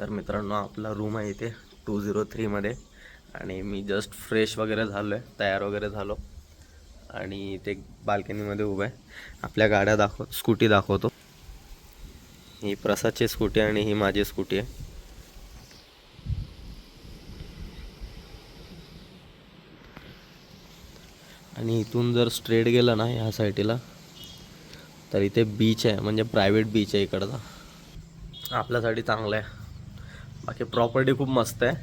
तर मित्रांनो आपला रूम आहे इथे टू झिरो थ्रीमध्ये आणि मी जस्ट फ्रेश वगैरे झालो आहे तयार वगैरे झालो. आणि इथे बाल्कनीमध्ये उभं आहे. आपल्या गाड्या दाखव स्कूटी दाखवतो. ही प्रसादची स्कूटी आणि ही माझी स्कूटी आहे. आणि इथून जर स्ट्रेट गेलं ना ह्या साईटीला तर इथे बीच आहे म्हणजे प्रायव्हेट बीच आहे इकडचा. आपल्यासाठी चांगलं आहे. बाकी प्रॉपर्टी खूप मस्त आहे.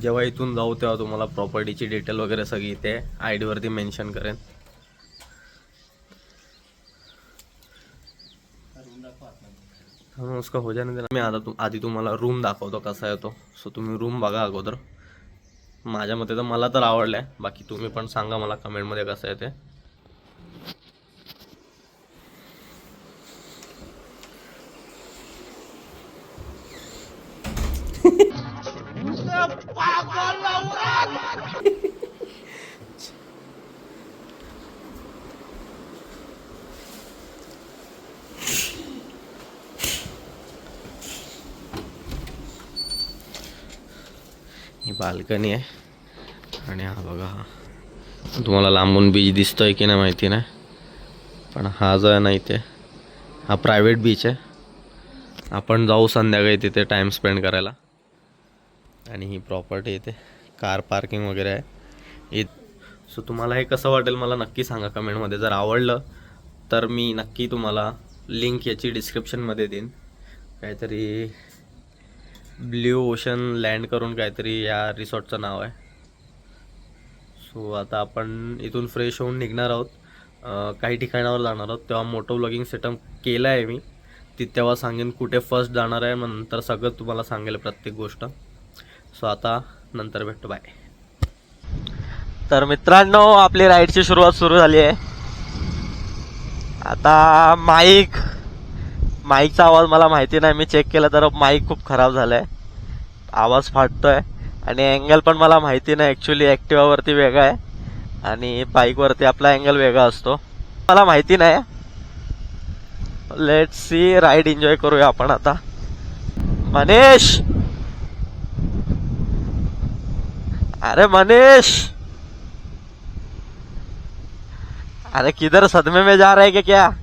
जेव्हा इथून जाऊ तेव्हा तुम्हाला प्रॉपर्टीची डिटेल वगैरे सगळी इथे आय डीवरती मेन्शन करेन. हाँ उसका हो जाने देना. मी आता तुम आधी तुम्हाला रूम दाखवतो कसा आहे तो. सो तुम्ही रूम बघा अगोदर. माझ्या मते तर मला तर आवडलं आहे बाकी तुम्ही पण सांगा मला कमेंटमध्ये कसं आहे ते. ही बाल्कनी आहे. आणि हा बघा हा. तुम्हाला लांबून बीच दिसतोय की नाही माहिती नाही. पण हा जो आहे ना इथे हा प्रायव्हेट बीच आहे. आपण जाऊ संध्याकाळी तिथे टाईम स्पेंड करायला. आणि ही प्रॉपर्टी इथे. कार पार्किंग वगैरे आहे. इत सो तुम्हाला हे कसं वाटेल मला नक्की सांगा कमेंटमध्ये. जर आवडलं तर मी नक्की तुम्हाला लिंक याची डिस्क्रिप्शनमध्ये देईन. काहीतरी ब्ल्यू ओशन लँड करून काहीतरी या रिसॉर्टचं नाव आहे. सो आता आपण इथून फ्रेश होऊन निघणार आहोत. काही ठिकाणावर जाणार आहोत. तेव्हा मोठं ब्लॉगिंग सेटअप केलं आहे मी. ती तेव्हा सांगेन कुठे फर्स्ट जाणार आहे मग नंतर सगळं तुम्हाला सांगेल प्रत्येक गोष्ट. सो आता नंतर भेटतो बाय. तर मित्रांनो आपली राईडची सुरुवात सुरू झाली आहे. आता माईक माईकचा आवाज मला माहिती नाही मी चेक केला तर माईक खूप खराब झालाय. आवाज फाटतोय आणि अँगल पण मला माहिती नाही ॲक्च्युली ॲक्टिवावरती वेगळा आहे आणि बाईकवरती आपला अँगल वेगळा असतो. मला माहिती नाही. लेट सी राईड एन्जॉय करूया आपण आता. मनीष! अरे मनीष! अरे किधर सदमे में जा रहे क्या क्या?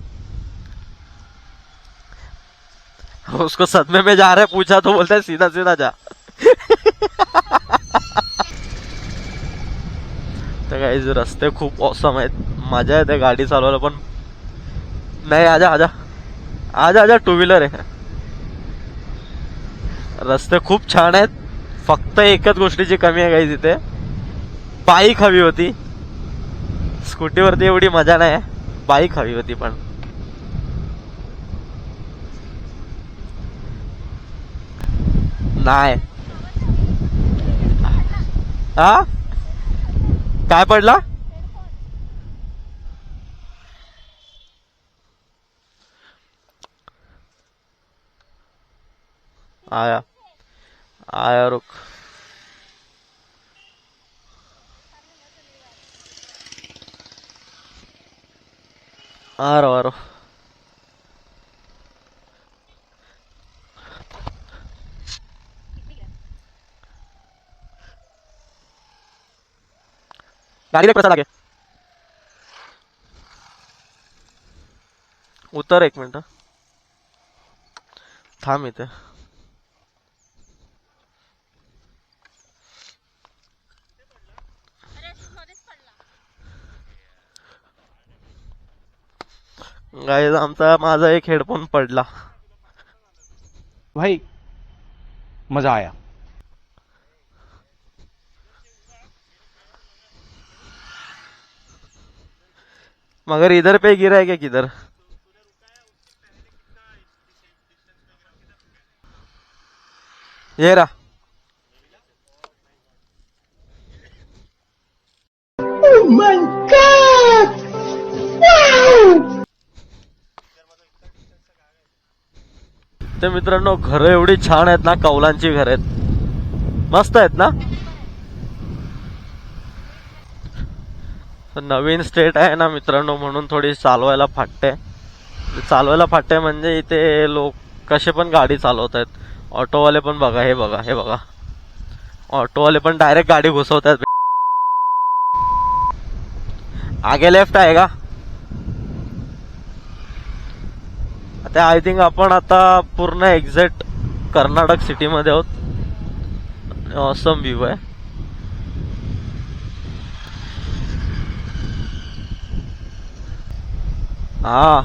उसको सदमे में जा रहे पूछा तो बोलता है सीधा सीधा जा। तर काही रस्ते खूप औसम आहेत मज़ा येते गाडी चालवायला पण नाही, आजा आजा। आजा आजा टू व्हीलर आहे रस्ते खूप छान आहेत फक्त एकच गोष्टीची कमी आहे काही तिथे बाईक हवी होती. स्कूटीवरती एवढी मजा नाही. बाईक हवी होती पण. नाही. हा? काय पडला? आया. आया रुक आ रहा आ रहा हूँ. प्रसाद आगे उतर एक मिनिट. थांब इथे. गाईज आमचा माझा एक हेडफोन पडला. भाई मज़ा आया. मगर इधर पे गिरा है क्या किधर? ये रहा. ते मित्रांनो घरं एवढी छान आहेत ना कौलांची घर आहेत. मस्त आहेत ना? नवीन स्टेट आहे ना मित्रांनो म्हणून थोडी चालवायला फाटते. चालवायला फाटते म्हणजे इथे लोक कसे पण गाडी चालवत आहेत ऑटोवाले पण बघा हे बघा हे बघा. ऑटोवाले पण डायरेक्ट गाडी घुसवत आहेत आगे लेफ्ट आहे का? तर आय थिंक आपण आता पूर्ण एक्झॅक्ट कर्नाटक सिटी मध्ये आहोत. ऑसम व्ह्यू आहे. हा.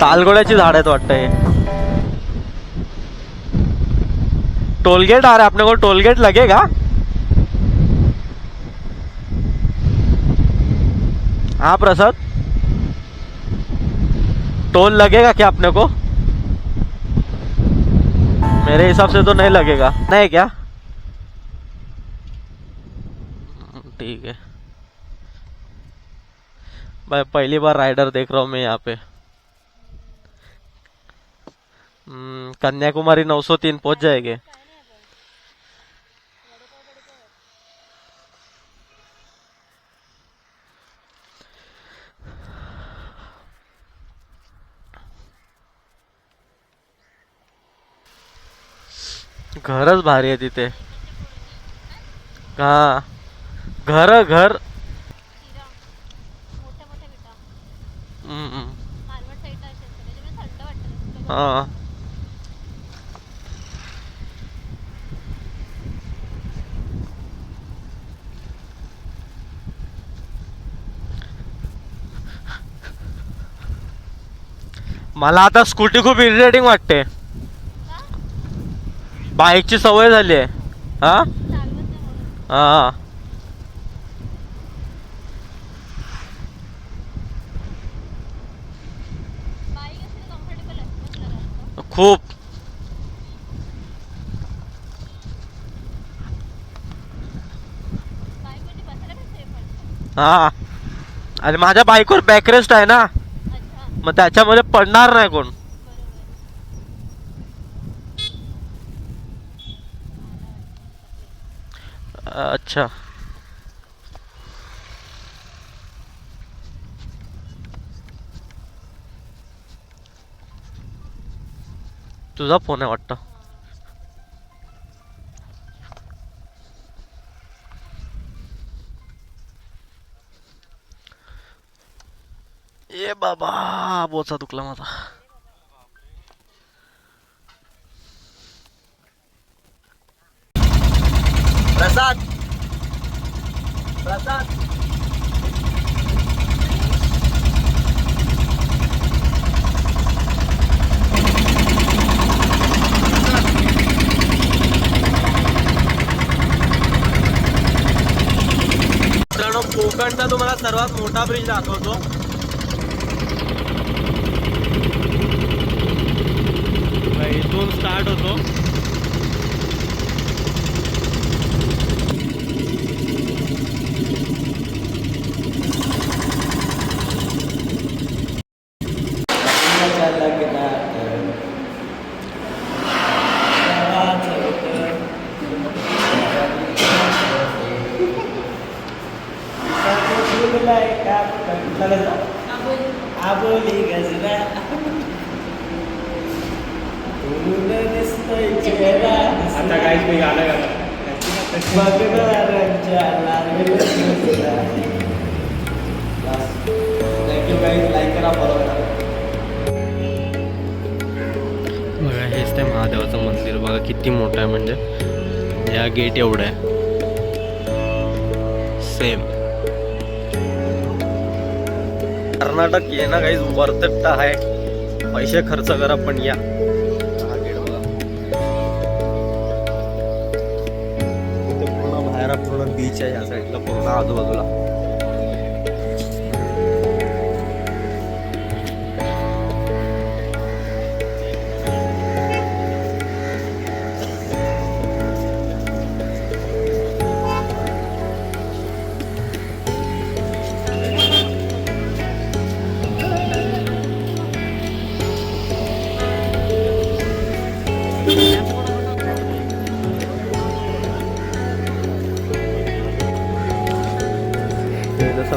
तालगोळ्याची झाड आहेत वाटतं हे. टोलगेट आ रहा है अपने को? टोलगेट लगेगा हाँ प्रसाद? टोल लगेगा क्या अपने को? मेरे हिसाब से तो नहीं लगेगा। नहीं क्या? ठीक है। भाई पहली बार राइडर देख रहा हूँ मैं यहाँ पे। हम्म, कन्याकुमारी 903 पहुँच जाएँगे। खरंच भारी आहे तिथे. हा घर घर. मोठ्या मला आता स्कूटी खूप इरिटेटिंग वाटते. बाईकची सवय झाली आहे. हा? हा. खूप. हा. आणि माझ्या बाईकवर बॅकरेस्ट आहे ना? अच्छा. मग त्याच्यामध्ये पडणार नाही कोण. अच्छा. तुझा फोन आहे वाटतं. ए बाबा बोचा दुखला माझा प्रसाद प्रसाद. कोकणचा तुम्हाला सर्वात मोठा ब्रिज दाखवतो. इथून स्टार्ट होतो. आबोली गजरा दिसतोय चेहरा आता काहीच मी गाणं गाणं बघणाऱ्यांच्या थँक्यू गाईज लाईक करा फॉलो महादेवाचं मंदिर बघा किती मोठं आहे म्हणजे. या गेट एवढं आहे. सेम कर्नाटक ये ना काही वर्तट आहे. पैसे खर्च करा पण या. इथे पूर्ण बाहेर पूर्ण बीच आहे या साईडला पूर्ण आजूबाजूला.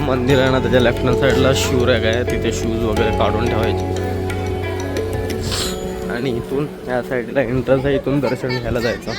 मंदिर आहे ना त्याच्या लेफ्ट हँड साईडला शू रॅक आहे. तिथे शूज वगैरे काढून ठेवायचे. आणि इथून या साईडला एंट्रन्स आहे. इथून दर्शन घ्यायला जायचं.